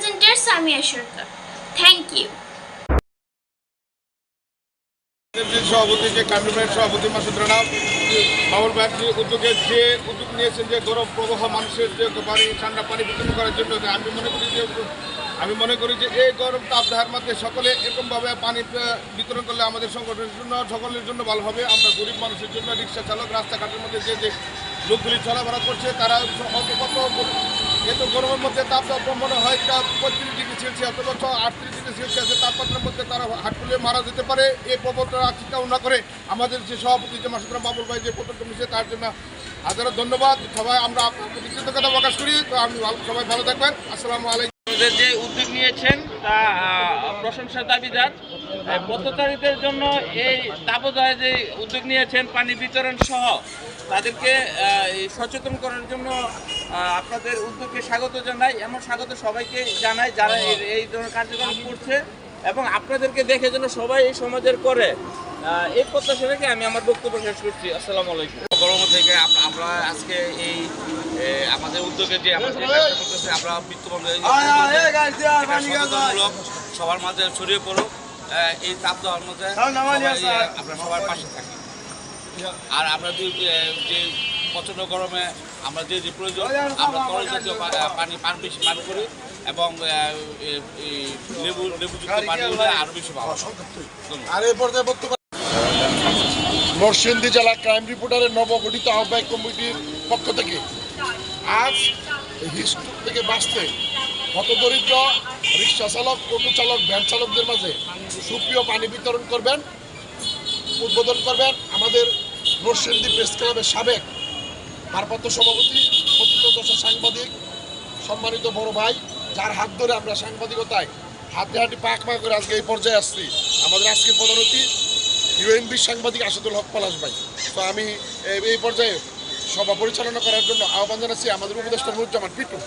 presenter Samia Sharkar. Thank you. যে উদ্যোগে নিয়েছেন যে গরম প্রবাহ, মানুষের যে পানি ঠান্ডা পানি বিতরণ করার জন্য আমি মনে করি যে, আমি মনে করি যে এই গরম তাপদাহের মধ্যে সকলে এরকমভাবে পানি বিতরণ করলে আমাদের সংগঠনের জন্য, সকলের জন্য ভালো হবে আমরা গরিব মানুষের জন্য রিক্সা চালক, রাস্তাঘাটের মধ্যে যে যে লোকগুলি চলাফেরা করছে, তারা কত এত গরমের মধ্যে তাপমাত্রা মনে হয় পঁয়ত্রিশ ডিগ্রি সেলসিয়াস অথবা আটত্রিশ ডিগ্রি সেলসিয়াসের তাপমাত্রার মধ্যে তারা হাট খুলে মারা যেতে পারে। এই প্রবলটা চিন্তা না করে আমাদের যে সভাপতি যে মাসুদরাম বাবুল ভাই যে প্রকল্প নিয়েছে তার জন্য হাজারো ধন্যবাদ। সবাই আমরা আপনার কৃতজ্ঞতা প্রকাশ করি। তো আমি সবাই ভালো থাকবেন। আসসালামু আলাইকুম। যে উদ্যোগ নিয়েছেন, তা প্রশংসার দাবিদার। পথচারীদের জন্য এই তাপদায় যে উদ্যোগ নিয়েছেন পানি বিতরণ সহ তাদেরকে সচেতন করার জন্য আপনাদের উদ্যোগকে স্বাগত জানাই। এমন স্বাগত সবাইকে জানাই যারা এই- ধরনের কার্যক্রম করছে এবং আপনাদেরকে দেখে যেন সবাই এই সমাজের করে। এই প্রত্যাশা রেখে আমি আমার বক্তব্য শেষ করছি। আসসালামু আলাইকুম। গরম থেকে আমরা- আজকে এই আমাদের উদ্যোগে যে আমরা বিত্তবান সবার মাঝে ছড়িয়ে পড়ো এ, এই তাপ দেওয়ার মধ্যে আমরা সবার পাশে থাকি। আর আমরা যে প্রচণ্ড গরমে আমরা যে যে প্রয়োজন আমরা তরল জাতীয় পানি পান বেশি পান করি এবং লেবু লেবুযুক্ত পানি আরও বেশি ভালো। আর এই পর্যায়ে বক্তব্য নরসিংদী জেলা ক্রাইম রিপোর্টারের নবগঠিত আহ্বায়ক কমিটির পক্ষ থেকে আজ হিস্ট্রোক থেকে বাঁচতে হতদরিদ্র রিক্সা চালক, টোটো চালক, ভ্যান চালকদের মাঝে সুপ্রিয় পানি বিতরণ করবেন, উদ্বোধন করবেন আমাদের নরসিংদী প্রেস ক্লাবের সাবেক ভারপ্রাপ্ত সভাপতি প্রকৃত সাংবাদিক, সম্মানিত বড় ভাই, যার হাত ধরে আমরা সাংবাদিকতায় হাতে হাতে পাক পা করে আজকে এই পর্যায়ে আসছি। আমাদের আজকের প্রধান অতিথি ইউএনবি সাংবাদিক আসাদুল হক পলাশ ভাই। তো আমি এই পর্যায়ে সভা পরিচালনা করার জন্য আহ্বান জানাচ্ছি আমাদের উপদেষ্টা নুরুজ্জামান পিটু।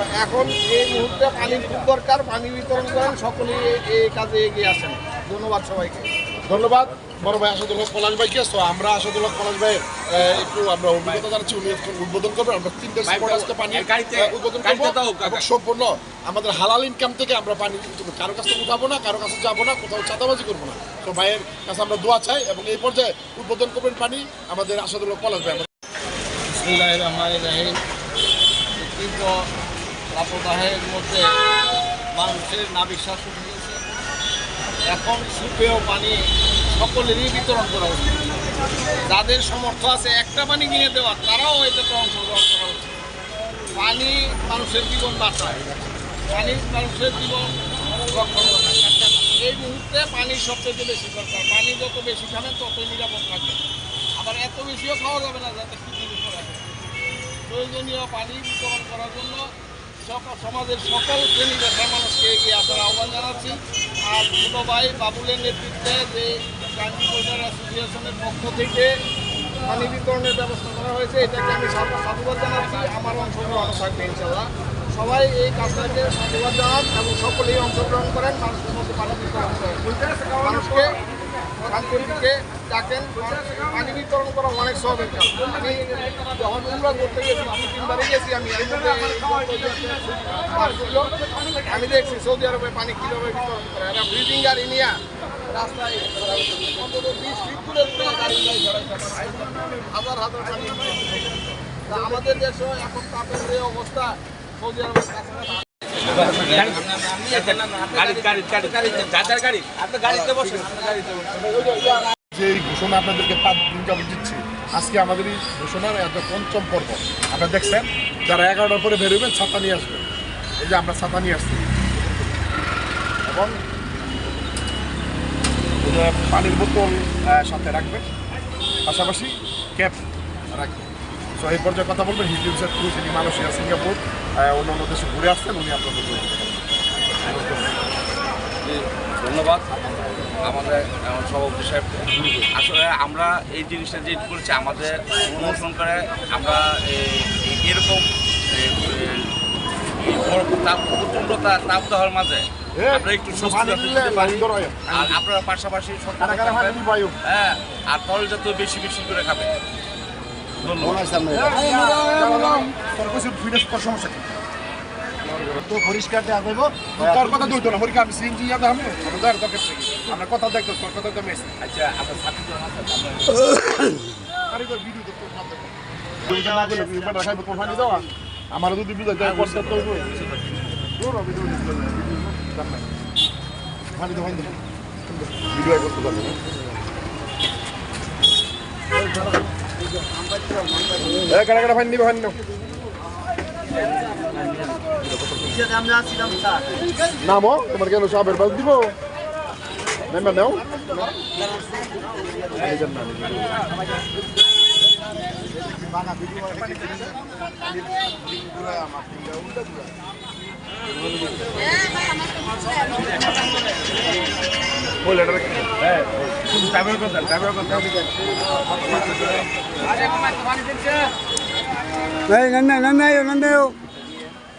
এখন এই মুহূর্তে পানির খুব দরকার পানি বিতরণ করেন সকলেই এই- কাজে এগিয়ে আসেন ধন্যবাদ সবাইকে। ধন্যবাদ। বড় ভাই আসাদুল হক পলাশ ভাইকে। তো আমরা আসাদুল হক পলাশ আহ, একটু আমরা অভিজ্ঞতা জানাচ্ছি। উনি উদ্বোধন করবেন। আমরা তিনটে স্পট আজকে পানি উদ্বোধন করব। এবং সম্পূর্ণ আমাদের হালাল ইনকাম থেকে আমরা পানি। কারও কাছে উঠাবো না কারও কাছে যাব না কোথাও চাঁদাবাজি করব না। তো ভাইয়ের কাছে আমরা দোয়া চাই এবং এই পর্যায়ে উদ্বোধন করবেন পানি আমাদের আসাদুল হক পলাশ ভাই। বিসমুল্লাহ তাপদাহের মধ্যে মানুষের না বিশ্বাস উঠে গেছে। এখন সুপেয় পানি সকলেরই বিতরণ করা উচিত। যাদের সমর্থ আছে একটা পানি কিনে দেওয়া, তারাও এটাতে অংশগ্রহণ করা উচিত। পানি মানুষের জীবন বাঁচায়। পানি মানুষের জীবন রক্ষণ করে। এই মুহূর্তে পানি সবচেয়ে বেশি দরকার। পানি যত বেশি খাবেন, ততই নিরাপদ থাকবে। আবার এত বেশিও খাওয়া যাবে না যাতে করে প্রয়োজনীয় পানি বিতরণ করার জন্য সমাজের সকল শ্রেণি পেশার মানুষকে এগিয়ে আসার আহ্বান জানাচ্ছি। আর ছোট ভাই বাবুলের নেতৃত্বে যে গান্ধী বোর্ডার অ্যাসোসিয়েশনের পক্ষ থেকে পানি বিতরণের ব্যবস্থা করা হয়েছে, এটাকে আমি সাধু- সাধুবাদ জানাচ্ছি। আমার অংশগ্রহণ থাকবে ইনশাল্লাহ সবাই এই কাজটাকে সাধুবাদ জানান এবং সকলেই অংশগ্রহণ করেন। মানুষের মধ্যে পানি বিতরণ করেন মানুষকে শান্তিকে ডাকেন পানি বিতরণ করা অনেক সহজের কাজ আমি যখন উমরা করতে গেছি দু তিনবারে গেছি আমি। আমি দেখছি সৌদি আরবে পানি কীভাবে বিতরণ করে একটা ব্রিজিং গাড়ি নিয়ে রাস্তায়। হাজার হাজার পানি আমাদের দেশে এখন তাপের যে অবস্থা সৌদি আরবের গাড়ি গাড়ি গাড়ি গাড়িতে যে এই ঘোষণা আপনাদেরকে পাঁচ দিন যাবত দিচ্ছি আজকে আমাদের এই ঘোষণার এত পঞ্চম পর্ব। আপনারা দেখছেন যারা এগারোটার পরে বেরোবেন ছাতা নিয়ে আসবেন। এই যে আমরা ছাতা নিয়ে আসছি। এবং পানির বোতল সাথে রাখবেন। পাশাপাশি ক্যাপ রাখবেন। তো এই পর্যায়ে কথা বলবেন হিন্দি স্যার যিনি মালয়েশিয়া সিঙ্গাপুর আহ, অন্যান্য দেশে ঘুরে আসছেন উনি আপনাদের বলবেন ধন্যবাদ। আমাদের সভাপতি সাহেব আসলে আমরা এই জিনিসটা যে করেছি আমাদের অনুসরণ করে আমরা এরকম তাপ প্রচণ্ড দেওয়ার মাঝে আমরা একটু যাতে আর আপনারা পাশাপাশি হ্যাঁ আর তরল জাতীয় বেশি বেশি করে খাবেন। ধন্যবাদ। সমস্যা কি? তো পরিষ্কার দেওয়া দেবো তোর কথা দুইতো না হরিকা আমি সিএনজি ইয়াদ আমি আমাদের দরকার থেকে। আমরা কথা দেখতো তোর কথা তো মেস। আচ্ছা আপনার সাথে জন আছে আরে তো ভিডিও তো তোর সাথে দুইটা না দিলে বিমান রাখাই তো পানি দাও। আমার যদি বুঝাই যায় করতে তো তোর ভিডিও দিতে পানি দাও। পানি ভিডিও করতে পারবে এ কারা কারা পানি নিবে পানি নাও আমরা ছিলাম স্যার। নামো তোমার কেন সাবের বাস দিব? মেম্বার নাও।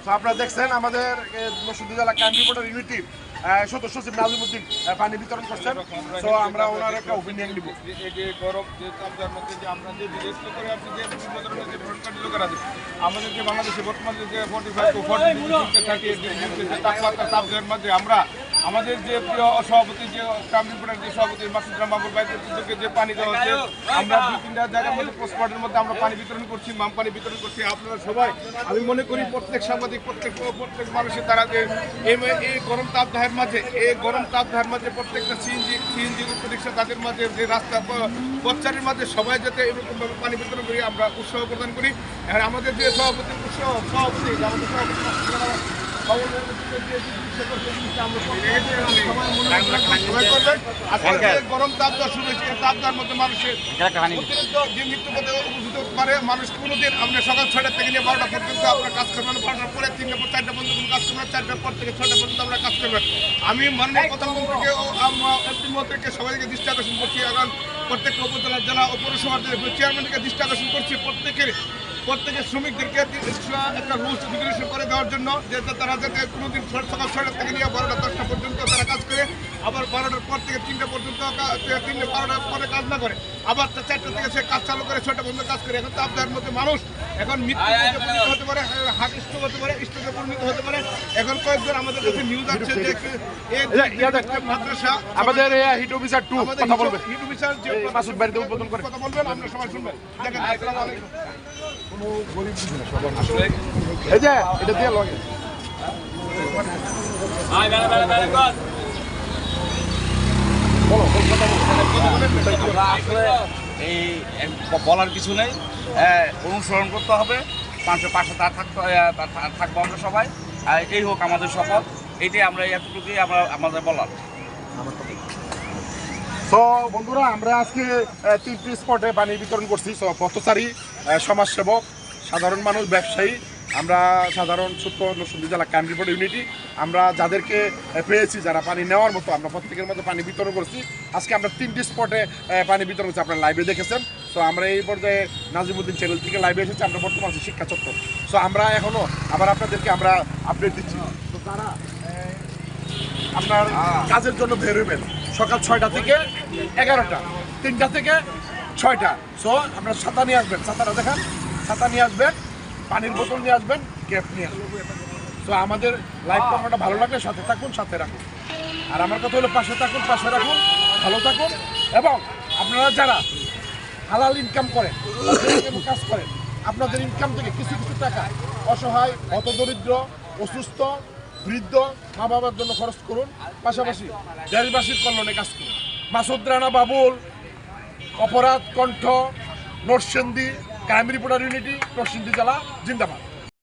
তো আপনারা দেখছেন আমাদের মসুদি জেলা ইউনিটিভ সদস্য সচিব নাজিমুদ্দিন পানি বিতরণ করছেন। তো আমরা ওনার একটা ওপিনিয়ন নিব। যে মধ্যে যে আমরা যে বিশেষ করে যে করা আছে, আমাদের যে বাংলাদেশে বর্তমানে যে মধ্যে আমরা আমাদের যে প্রিয় সভাপতি যে গ্রাম রিপোর্টার যে সভাপতি মাসুদ রাম বাবুর বাইরের উদ্যোগে যে পানি দেওয়া হচ্ছে আমরা দুই তিনটা জায়গার মধ্যে পোস্টমার্টের মধ্যে আমরা পানি বিতরণ করছি মাম পানি বিতরণ করছি। আপনারা সবাই আমি মনে করি প্রত্যেক সাংবাদিক প্রত্যেক প্রত্যেক মানুষের তারা যে এই এই গরম তাপদাহের মাঝে এই গরম তাপদাহের মাঝে প্রত্যেকটা সিএনজি সিএনজি রিক্সা তাদের মাঝে যে রাস্তা পথচারীর মাঝে সবাই যাতে এরকমভাবে পানি বিতরণ করি আমরা উৎসাহ প্রদান করি। আর আমাদের যে সভাপতি উৎসাহ সভাপতি আমাদের সভাপতি কাজ করবেন পর্যন্ত চারটার পর থেকে পর্যন্ত আমরা কাজ করবেন আমি মাননীয় সবাইকে দৃষ্টি আকর্ষণ করছি এখন উপজেলা, জেলা ও পৌরসভার চেয়ারম্যানকে দৃষ্টি আকর্ষণ করছি, প্রত্যেকের প্রত্যেকের শ্রমিকদেরকে একটা রুলস রেগুলেশন করে দেওয়ার জন্য যে তারা যাতে কোনোদিন সকাল ছয়টা থেকে নিয়ে বারোটা দশটা পর্যন্ত তারা কাজ করে আবার বারোটার পর থেকে তিনটা পর্যন্ত তিনটে বারোটার পরে কাজ না করে আবার তা চারটা থেকে সে কাজ চালু করে ছয়টা পর্যন্ত কাজ করে। এখন তাপদাহের মধ্যে মানুষ এখন মৃত্যু পরিণত হতে পারে হার্ট স্ট্রোক হতে পারে স্ট্রোকে পরিণত হতে পারে। এখন কয়েকজন আমাদের কাছে নিউজ আসছে যে মাদ্রাসা আমাদের হিট অফিসার টু আমাদের কথা বলবে। হিটু বিচার যে মাসুদ বাড়িতে উদ্বোধন করে। কথা বলবেন আমরা সবাই শুনবেন। দেখেন আসসালামু আলাইকুম। এই যে এটা দিয়ে লগে। এই বলার কিছু নেই। হ্যাঁ, অনুসরণ করতে হবে। মানুষের পাশে তার থাকতে থাকব আমরা সবাই। আর এই হোক আমাদের শপথ। এটাই আমরা এতটুকুই আমরা আমাদের বলার। তো বন্ধুরা আমরা আজকে তিনটি স্পটে পানি বিতরণ করছি। তো পথচারী সমাজসেবক সাধারণ মানুষ ব্যবসায়ী আমরা সাধারণ ছোট্ট নসুন্দি জেলা রিপোর্ট ইউনিটি আমরা যাদেরকে পেয়েছি যারা পানি নেওয়ার মতো আমরা প্রত্যেকের মধ্যে পানি বিতরণ করছি। আজকে আমরা তিনটি স্পটে পানি বিতরণ করছি আপনারা লাইভে দেখেছেন। তো আমরা এই পর্যায়ে নাজিমুদ্দিন চ্যানেল থেকে লাইভে এসেছি আমরা বর্তমান আছি শিক্ষা চত্বর। সো আমরা এখনও আবার আপনাদেরকে আমরা আপডেট দিচ্ছি। তো তারা আপনার কাজের জন্য বের হইবেন। সকাল ছয়টা থেকে এগারোটা, তিনটা থেকে ছয়টা। সো আপনার ছাতা নিয়ে আসবেন, ছাতাটা দেখান, ছাতা নিয়ে আসবেন, পানির বোতল নিয়ে আসবেন গ্যাপ নিয়ে আসবেন। সো আমাদের লাইফ আপনারা ভালো লাগলে সাথে থাকুন, সাথে রাখুন। আর আমার কথা হলো, পাশে থাকুন, পাশে রাখুন, ভালো থাকুন। এবং আপনারা যারা হালাল ইনকাম করেন কাজ করেন, আপনাদের ইনকাম থেকে কিছু কিছু টাকা অসহায় হতদরিদ্র অসুস্থ বৃদ্ধ মা বাবার জন্য খরচ করুন, পাশাপাশি দেশবাসীর কল্যাণে কাজ করুন। মাসুদ রানা বাবুল, অপরাধ কণ্ঠ Narsingdi crime reporter unity Narsingdi জেলা, জিন্দাবাদ।